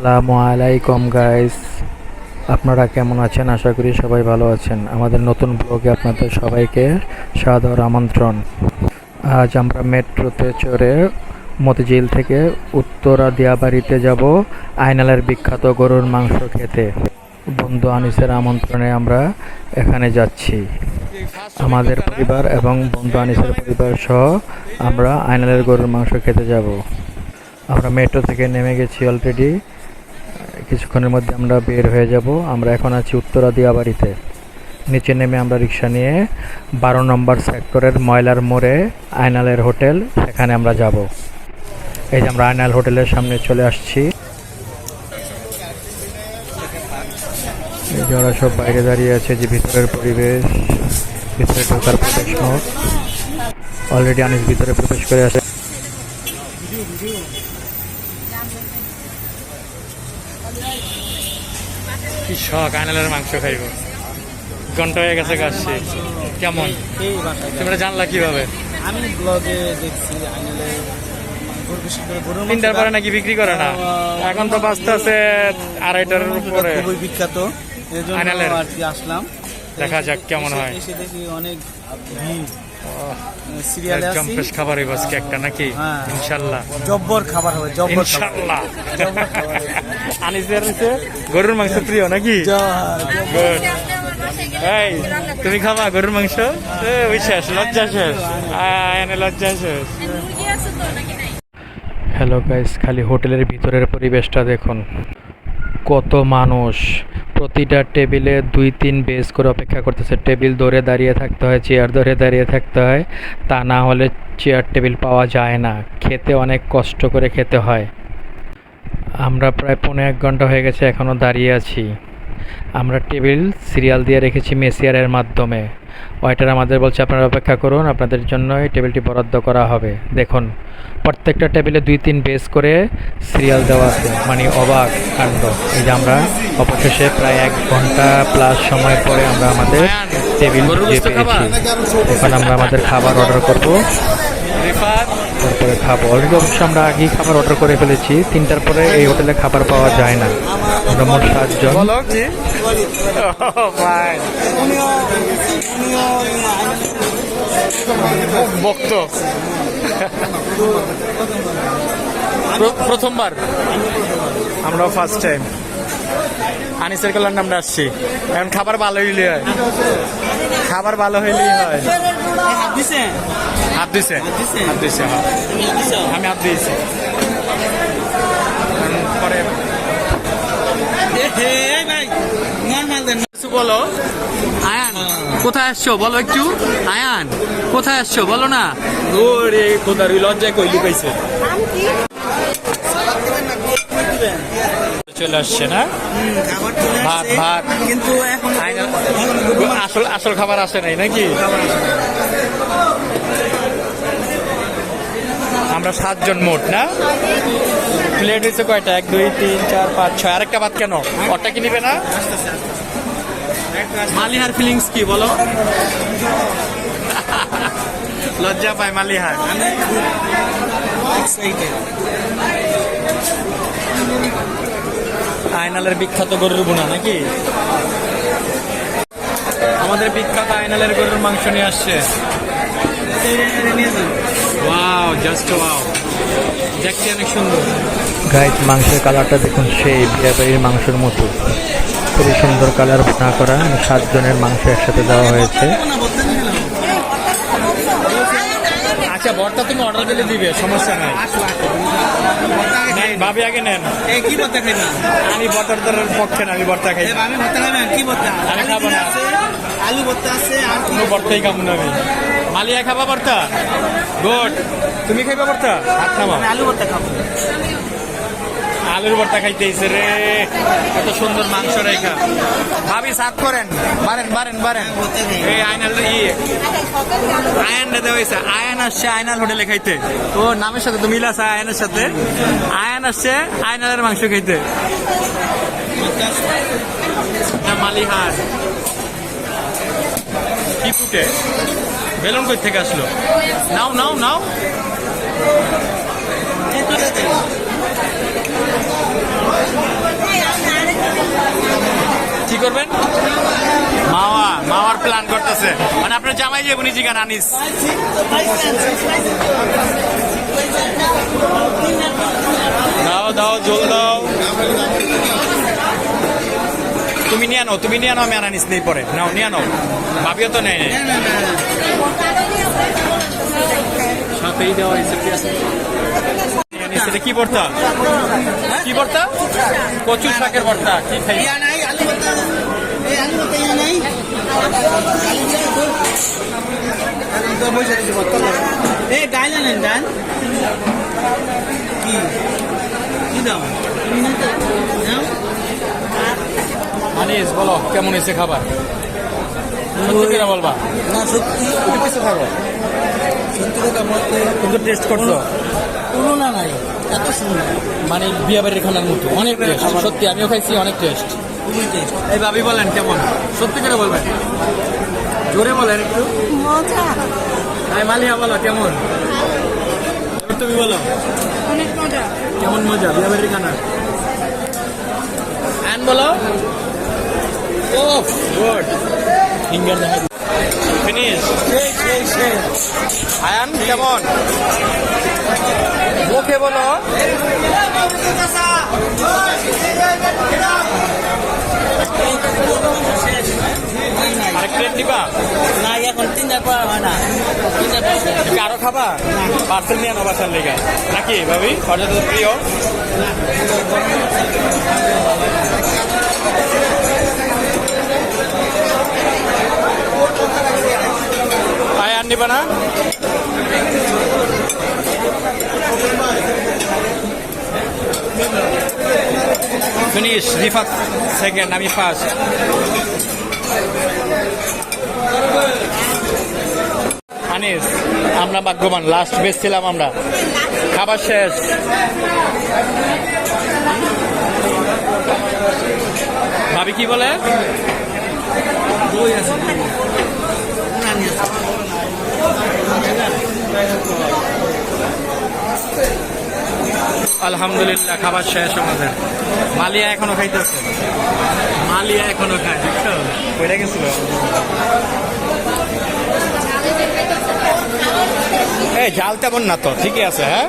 আসসালামু আলাইকুম গাইস আপনারা কেমন আছেন? আশা করি সবাই ভালো আছেন। আমাদের নতুন ব্লগে আপনাদের সবাইকে সাদর আমন্ত্রণ। আজ আমরা মেট্রোতে চড়ে মতিঝিল থেকে উত্তরা দিয়াবাড়িতে যাব আইনালের বিখ্যাত গরুর মাংস খেতে। বন্ধু আনিসের আমন্ত্রণে আমরা এখানে যাচ্ছি। আমাদের পরিবার এবং বন্ধু আনিসের পরিবার সহ আমরা আইনালের গরুর মাংস খেতে যাব। আমরা মেট্রো থেকে নেমে গেছি অলরেডি কিছুক্ষণের মধ্যে আমরা বের হয়ে যাব। আমরা এখন আছি উত্তরা দিয়াবাড়িতে নিচে নেমে আমরা রিক্সা নিয়ে বারো নম্বর সেক্টরের ময়লার মোড়ে আয়নালের হোটেল, সেখানে আমরা যাব। এই যে আমরা আয়নাল হোটেলের সামনে চলে আসছি। এই যে ওরা সব বাইরে দাঁড়িয়ে আছে যে ভিতরের পরিবেশ, ভিতরে ঢোকার প্রবেশ অলরেডি আনিস ভিতরে প্রবেশ করে আছে কি শখ আইনালের মাংস খাইব। ঘণ্টা হয়ে গেছে কাশছি কেমন? তোমরা জানলা কীভাবে? আমি ব্লগে দেখছি মাংস তিনটার পরে নাকি বিক্রি করে না? এখন তো বাঁচতে আছে আড়াইটার উপরে। খুবই বিখ্যাত। এই আর কি আসলাম। দেখা যাক কেমন হয়। এসে দেখি অনেক সিরিয়ালে একদম খাবার হইব আজকে একটা নাকি? হ্যাঁ। জব্বর খাবার হবে জব্বর খাবার। ইনশাল্লাহ। জব্বর খাবার। আনিসের হচ্ছে গরুর মাংস প্রিয় নাকি? এই তুমি খাবা গরুর মাংস? শেষ লজ্জা শেষ লজ্জা শেষ। মুরগি আছে তো নাকি নাই হ্যালো গাইস খালি হোটেলের ভিতরের পরিবেশটা দেখুন। কত মানুষ। প্রতিটা টেবিলে দুই তিন বেস করে অপেক্ষা করতেছে। টেবিল ধরে দাঁড়িয়ে থাকতে হয় চেয়ার ধরে দাঁড়িয়ে থাকতে হয়। তা না হলে চেয়ার টেবিল পাওয়া যায় না। খেতে অনেক কষ্ট করে খেতে হয়। আমরা প্রায় পনেরো এক ঘণ্টা হয়ে গেছে এখনও দাঁড়িয়ে আছি। আমরা টেবিল, সিরিয়াল দিয়ে রেখেছি মেসিয়ারের মাধ্যমে। ওয়েটার আমাদের বলছে, আপনারা অপেক্ষা করুন, আপনাদের জন্য এই টেবিলটি বরাদ্দ করা হবে। দেখুন, প্রত্যেকটা টেবিলে দুই তিন বেস করে সিরিয়াল দেওয়া আছে মানে অবাক কাণ্ড। এই যে আমরা অবশেষে প্রায় এক ঘণ্টা প্লাস সময় পরে আমরা আমাদের টেবিল? পেয়েছি। এখন আমরা আমাদের খাবার অর্ডার করব। তারপরে খাব। অলরেডি অবশ্য আমরা আগেই খাবার অর্ডার করে ফেলেছি। তিনটার পরে এই হোটেলে খাবার পাওয়া যায় না। আমরা মোট সাতজন। প্র- প্রথমবার। আমরাও ফার্স্ট টাইম আনিসের কল্যাণ আমরা আসছি। এখন খাবার ভালো হইলে হয়। খাবার ভালো হইলেই হয়। হাত দিছে? হাত দিছে দিছে? হাত দিছে হ্যাঁ। আমি হাত দিয়েছি। পরে বলো। আয়ান কোথায় আসছো? বলো একটু। আয়ান কোথায় আসছো? বলো না। ওরে খোদার লজ্জায় কই লুকাইছে চলে আসছে না? ভাত, ভাত। কিন্তু আসল আসল খাবার আসে নাই নাকি? আমরা সাতজন মোট না? প্লেট হয়েছে কয়টা? এক দুই তিন চার পাঁচ ছয়। আরেকটা ভাত কেন? ওটা কি নিবে না? মালিহার ফিলিংস কি বলো? লজ্জা পায় মালিহার। excited। আয়নালের বিখ্যাত গরুর বোনা নাকি? আমাদের বিখ্যাত আয়নালের গরুর মাংস নিয়ে আসছে। জাস্ট ওয়াও সুন্দর। মাংসের কালারটা দেখুন, সেই মতো। খুবই সুন্দর কালার করা, সাতজনের মাংস একসাথে দেওয়া হয়েছে। আচ্ছা বর্তা তুমি অর্ডার দিলে দিবে সমস্যা নাই। নেন খাই। ভাবি আগে নেন। কি কি ভর্তা না আমি বটারদার পক্ষে না আমি বর্তা খাই। আমি ভর্তা না কি ভর্তা? আমি আলু খাব না। আছে, আলু ভর্তা আছে আর? কোনো বর্তাই খাব না আমি। মালিয়া খাবা বর্তা গুড। তুমি খাইবা বর্তা হাত খাবা। আলু ভর্তা খাব। আলুর ভর্তা খাইতেইছে রে। কত সুন্দর মাংস রেখা ভাবি সাত করেন। বারেন বারেন বারেন এই আয়নাল ই আয়ান রেদে হয়েছে আয়ান আসছে আয়নাল হোটেলে খাইতে। ও, নামের সাথে তো মিল আছে আয়ানের সাথে। আয়ান আসছে আয়নালের মাংস খাইতে। মালিহার। কি ফুটে? বেলুন কই থেকে আসলো? নাও নাও নাও। রে। করবেন? মাওয়া, মাওয়ার প্ল্যান করতেছে। মানে আপনার জামাই যে উনি গান আনিস। দাও দাও, জল দাও। তুমি নিয়ে আনো, তুমি নিয়ে আনো, আমি আনানিস নেই পরে। নাও, নিয়ে আনো। ভাবিও তো নেই সাথেই দেওয়া এটা কি ভর্তা? কি ভর্তা? কচু শাকের ভর্তা কি খাই নাই আলু ভর্তা। এই আলু ভর্তা নাই। এই ডাল আনেন ডাল। কি? কি দাম? দাম আনিস বলো কেমন হয়েছে খাবার? সত্যি বলবা। না সত্যি। থাকো সত্যি কথা বলতে তুমি টেস্ট করছ তুলনা নাই। এত সুন্দর। মানে বিয়ে বাড়ির খানার মতো। অনেক টেস্ট সত্যি আমিও খাইছি অনেক টেস্ট খুবই টেস্ট এই ভাবি বলেন কেমন? সত্যি করে বলবেন? জোরে বলেন একটু। মজা। এই মালিয়া বলো কেমন? তুমি বলো। অনেক মজা। কেমন মজা বিয়ে বাড়ির খানা অ্যান বলো। ও গুড ফিঙ্গার দেখা ফিনিশ আয়ান কেমন মুখে বলো নিবা না এখন তিনটার পর হয় না আরও খাবা পার্সেল নিয়ে আনো বাসার লেগে নাকি ভাবি তো প্রিয় আয় আর নিবা না ফিনিশ রিফাত সেকেন্ড আমি ফার্স্ট আনিস আমরা ভাগ্যবান লাস্ট বেস ছিলাম আমরা। খাবার শেষ। ভাবি কি বলে দই আছে নানি আছে আলহামদুলিল্লাহ, খাবার শেষ আমাদের। মালিয়া এখনও খাইতেছে। মালিয়া এখনও কইরা গেছিল? এই জাল তেমন না তো, ঠিকই আছে হ্যাঁ?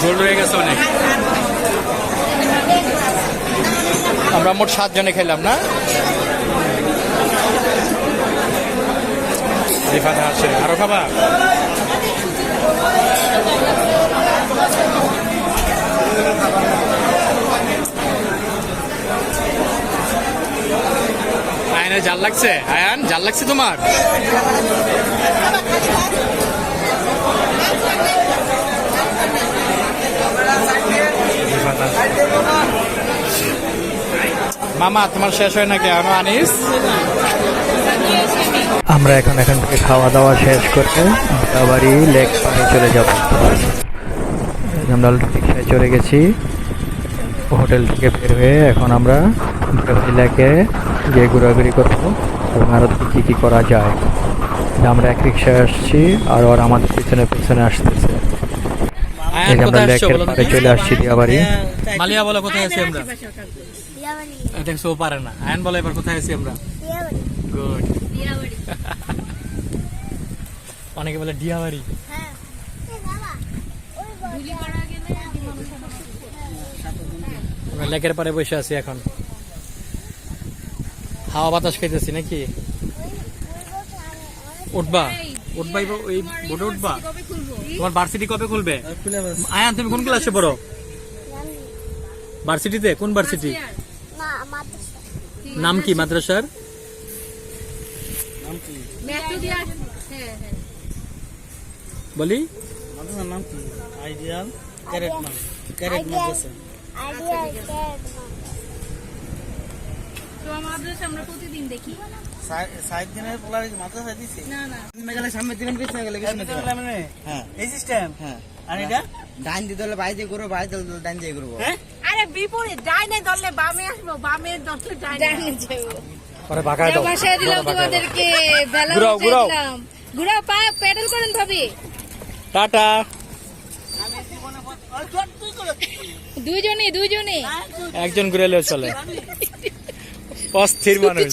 ঝোল রয়ে গেছে অনেক। আমরা মোট সাতজনে খেলাম না? আছে আরও খাবা? আয়নের জাল লাগছে? আয়ান, জাল লাগছে তোমার? মামা, তোমার শেষ হয় নাকি? আমি আনিস? আমরা এখন এখান থেকে খাওয়া দাওয়া শেষ করে বাড়ি লেক পাড়ে চলে যাব। আমরা রিক্সায় চলে গেছি। হোটেল থেকে বের হয়ে এখন আমরা লেকে গিয়ে ঘোরাঘুরি করব এবং আরও কী কী করা যায়। আমরা এক রিক্সায় আসছি আর ওর আমাদের পিছনে পিছনে আসতেছে। এই আমরা লেকের পাড়ে চলে আসছি দিয়াবাড়ি। মালিয়া বলো কোথায় আছি আমরা? দেখছ ও পারে না। আয়ান বলো এবার কোথায় আছি আমরা? গুড অনেকে বলে ডিয়াবাড়ি হ্যাঁ গুলি করা গেলে আমরা লেকের পাড়ে বসে আছি এখন। হাওয়া বাতাস খাইতেছি নাকি? উঠবা? উঠবা এই ব- উঠবা? তোমার ভার্সিটি কবে খুলবে? আয়ান তুমি কোন ক্লাসে পড়ো? ভার্সিটিতে কোন ভার্সিটি নাম কি মাদ্রাসার? হ্যাঁ হ্যাঁ। বলি? নাম কি? আইডিয়াল ক্যারেট ক্যারেট মাদ্রাসা। আইডিয়া ক্যারেট তো আমাদের আমরা প্রতিদিন দেখি। সাইড দিনের পোলার মাদ্রাসা দিছে। না না। মেঘালয় সামনে দিবেন পিছনে গেলে পিছনে দিবেন হ্যাঁ। এই সিস্টেম হ্যাঁ। আর এটা? ডাইন দিতে হলে বাইরে করব বাইরে দিলে ডাইন দিয়ে করব হ্যাঁ? আরে বিপরীত ডাইনে ধরলে বামে আসব বামে ধরলে ডাইনে আসব। পরে ভাগায় দাও। ভাষায় দিলাম তোমাদেরকে বেলা ঘুরাও, ঘুরাও। ঘুরাও পা প্যাডেল করেন ভাবি। টাটা। দুইজনই দুইজনই। একজন ঘুরে এলেও চলে। অস্থির মানুষ।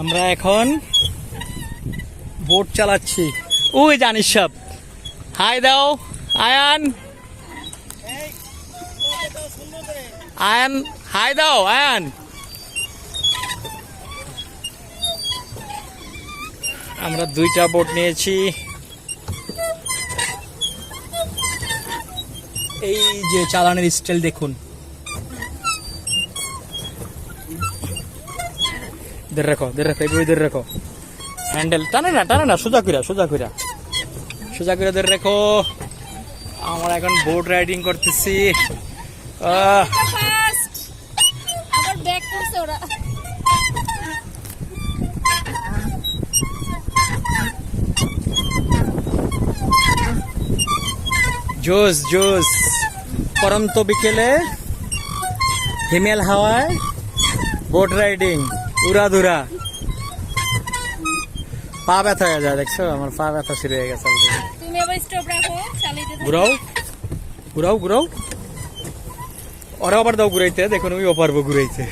আমরা এখন বোট চালাচ্ছি। ওই জানিস সব। হাই দাও, আয়ান। আয়ান, হাই দাও, আয়ান। আমরা দুইটা বোট নিয়েছি। এই যে চালানের স্টাইল দেখুন। দের রাখো দের রাখো এইভাবে দের রাখো। হ্যান্ডেল টানে না টানে না সোজা কইরা সোজা কইরা। সোজা কইরা দের রাখো। আমরা এখন বোট রাইডিং করতেছি। জোস জোস। পরন্ত বিকেলে হিমেল হাওয়ায় বোট রাইডিং উড়াধুরা। পা ব্যথা হয়ে যায় দেখছ? আমার পা ব্যথা শুরু হয়ে গেছে already। তুমি আবার স্টপ রাখো ঘুরাও। ঘুরাও ঘুরাও। ওরা আবার দাও ঘুরাইতে দেখুন ওপার পারব ঘুরাইতে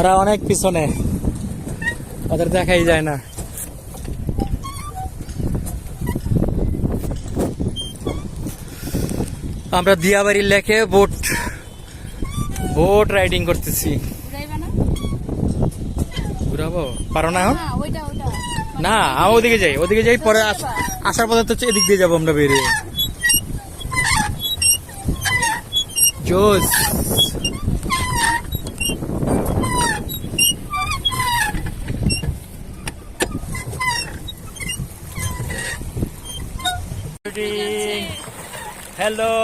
ওরা অনেক পিছনে। ওদের দেখাই যায় না। আমরা দিয়াবাড়ির লেখে বোট বোট রাইডিং করতেছি। ঘুরাবো? পারো না? না আমি ওদিকে যাই ওদিকে যাই পরে আসার পথে তো এদিক দিয়ে যাব আমরা বেরিয়ে। জোস। হ্যালো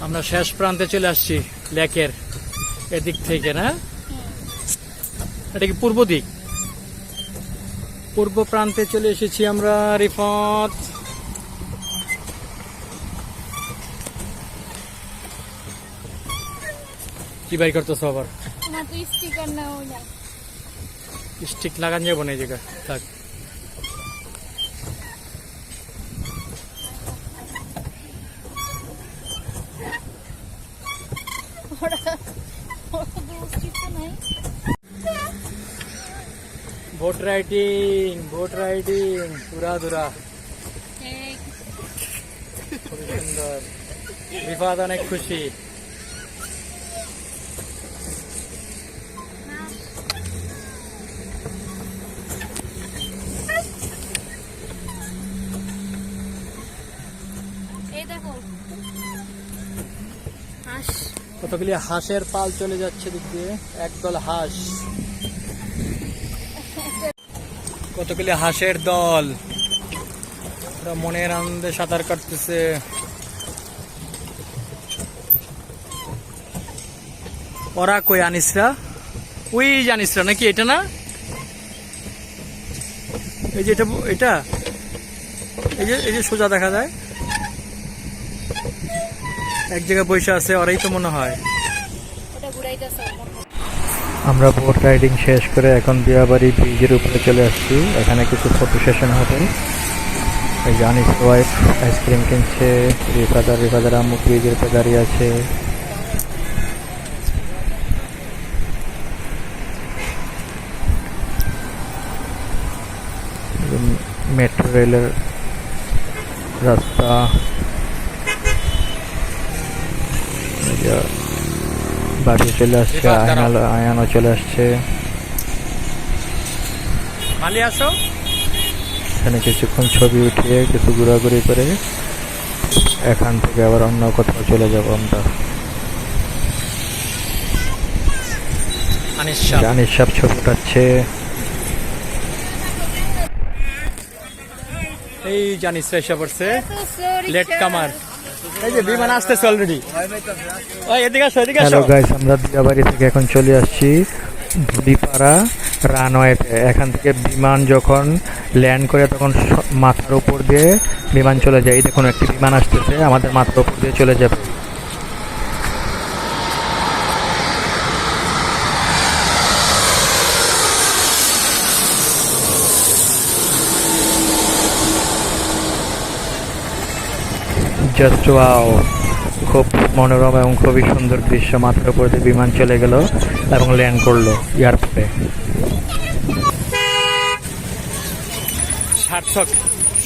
আমরা শেষ প্রান্তে চলে আসছি লেকের এদিক থেকে না? এটা কি পূর্ব দিক? পূর্ব প্রান্তে চলে এসেছি আমরা রিফত। কি বাই করতেছো আবার? তোমার তো স্টিকার না ওই না স্টিক লাগান যাব না এই জায়গা থাক ওরা ওরা তো স্টিকার নাই বোট রাইডিং বোট রাইডিং দুরা এই খুবই সুন্দর। রিফাত অনেক খুশি। কতগুলি হাঁসের পাল চলে যাচ্ছে দিক দিয়ে। একদল হাঁস। কতগুলি হাঁসের দল? ওরা মনের আনন্দে সাঁতার কাটতেছে। ওরা কই, আনিসরা? ওই জানিসরা নাকি এটা না? এই যে এটা এটা? এই যে এই যে সোজা দেখা যায়। এক জায়গায় বসে আছে, ওরাই তো মনে হয়। আমরা বোট রাইডিং শেষ করে এখন বিয়াবাড়ি ব্রিজের উপরে চলে আসছি। এখানে কিছু ফটো সেশন হবে। এই ওয়াইফ আইসক্রিম কিনছে, রিফাদার রিফাদার আম্মু ব্রিজের উপরে দাঁড়িয়ে আছে। মেট্রো রেলের রাস্তা। বাড়ি চলে আসছে। আয়ানও চলে আসছে। মালি আসো। এখানে কিছুক্ষণ ছবি উঠিয়ে কিছু ঘোরাঘুরি করে এখান থেকে আবার অন্য কোথাও চলে যাব আমরা। আনিস। জানিস সব ছবি উঠাচ্ছে। এই জানিস এসে পড়ছে। লেট কামার। হ্যালো গাইস আমরা দিয়াবাড়ি থেকে এখন চলে আসছি ধুলিপাড়া রানওয়েতে। এখান থেকে বিমান যখন ল্যান্ড করে তখন মাথার উপর দিয়ে বিমান চলে যায়। এই দেখুন একটি বিমান আসতেছে আমাদের মাথার উপর দিয়ে চলে যাবে। জাস্ট ওয়াও খুব মনোরম এবং খুবই সুন্দর দৃশ্য। মাথার উপর দিয়ে বিমান চলে গেল এবং ল্যান্ড করল এয়ারপোর্টে। সার্থক,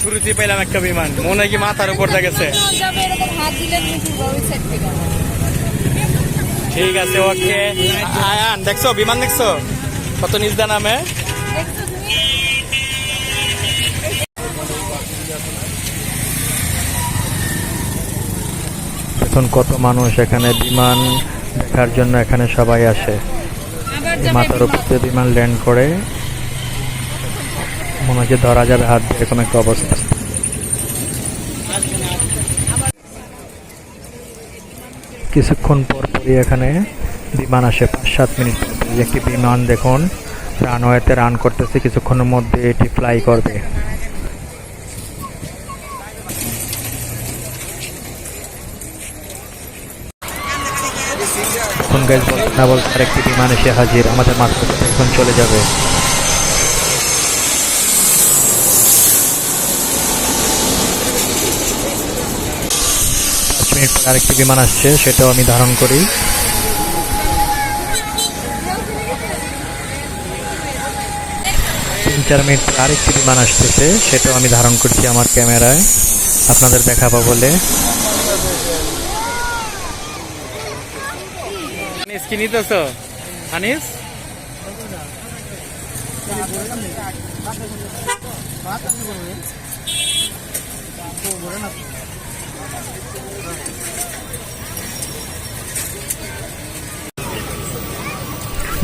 শুরুতেই পেলাম একটা বিমান। মনে কি মাথার উপর গেছে। ঠিক আছে, ওকে। আয়ান, দেখছ? বিমান দেখছ? কত নিচ দা নামে? এখন কত মানুষ এখানে বিমান দেখার জন্য এখানে সবাই আসে। মাথার উপর দিয়ে বিমান ল্যান্ড করে। মনে হচ্ছে ধরা যাবে হাত দিয়ে এরকম একটা অবস্থা। কিছুক্ষণ পর পরই এখানে বিমান আসে। পাঁচ সাত মিনিট পর একটি বিমান দেখুন। রানওয়েতে রান করতেছে কিছুক্ষণের মধ্যে এটি ফ্লাই করবে। গাইজ বলতে না আরেকটি বিমান এসে হাজির। আমাদের উপর এখন চলে যাবে। পাঁচ মিনিট আরেকটি বিমান আসছে, সেটাও আমি ধারণ করি। তিন, চার মিনিট পর আরেকটি বিমান আসতেছে, সেটাও আমি ধারণ করছি আমার ক্যামেরায়। আপনাদের দেখাবো বলে। আনিস কি নিতেছ? আনিস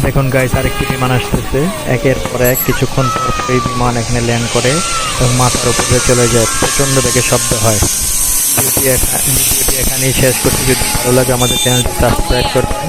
দেখুন গাইস আরেকটি বিমান আসতেছে। একের পর এক কিছুক্ষণ পর এই বিমান এখানে ল্যান্ড করে এবং মাথার উপরে চলে যায়। প্রচণ্ড বেগে শব্দ হয়। এখানেই শেষ করছি। যদি ভালো লাগে আমাদের চ্যানেলটি সাবস্ক্রাইব করবেন।